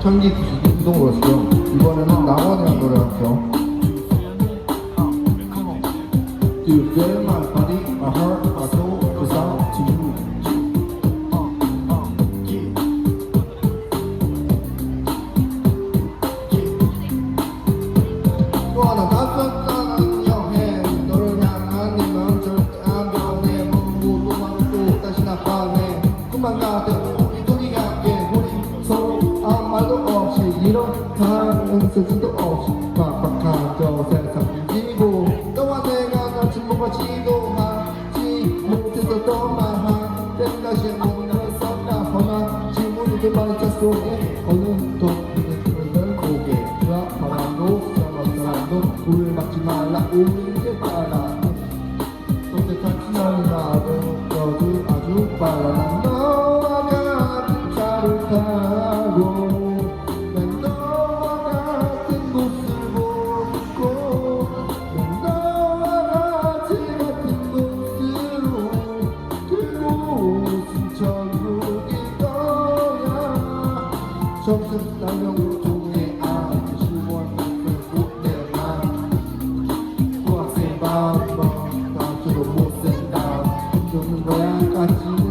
청기 구동으로 했고요. 이번에는 나원이라는 노래 할게요. You feel my body, my heart, my soul, the sound to you? 또 하나 이런 쓰지도 없이 빡빡한 저 세상 뒤지고 너와 내가 널 침묵하지도 하지 못했었던 말한 다시 못 나섰나 허나 질문이 그 발자 속에 어느 덕분에 고개가 바람도 사람 사람도 우릴 막지 말라 우리를 따라 선택한 시간이 나도 너도 아주 빨라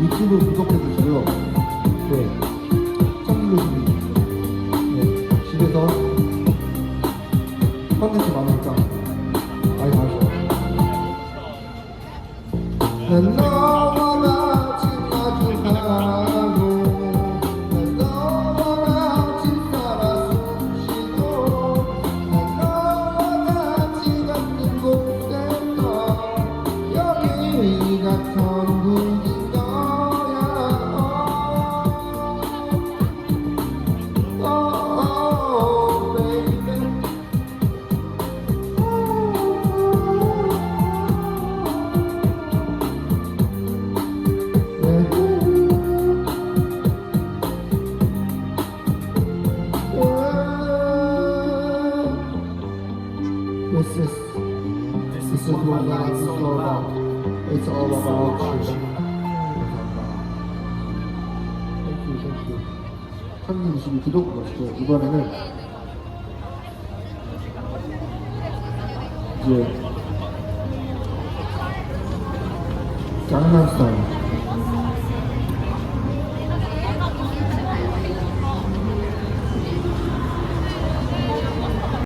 유튜브 구독해주세요 네. 천이구십이 네. 집에서 컨텐츠 많으니까 많이 봐주세요. 난 너와 같이 마주하고 난 너와 같이 살아 숨쉬고 난 너와 같이 같은 곳에서 여기가 천국인 This is this is what life is all about. It's all about you. Thank you, thank you. 1022 구독 눌러주세요. 이번에는 이제 강남 스타일.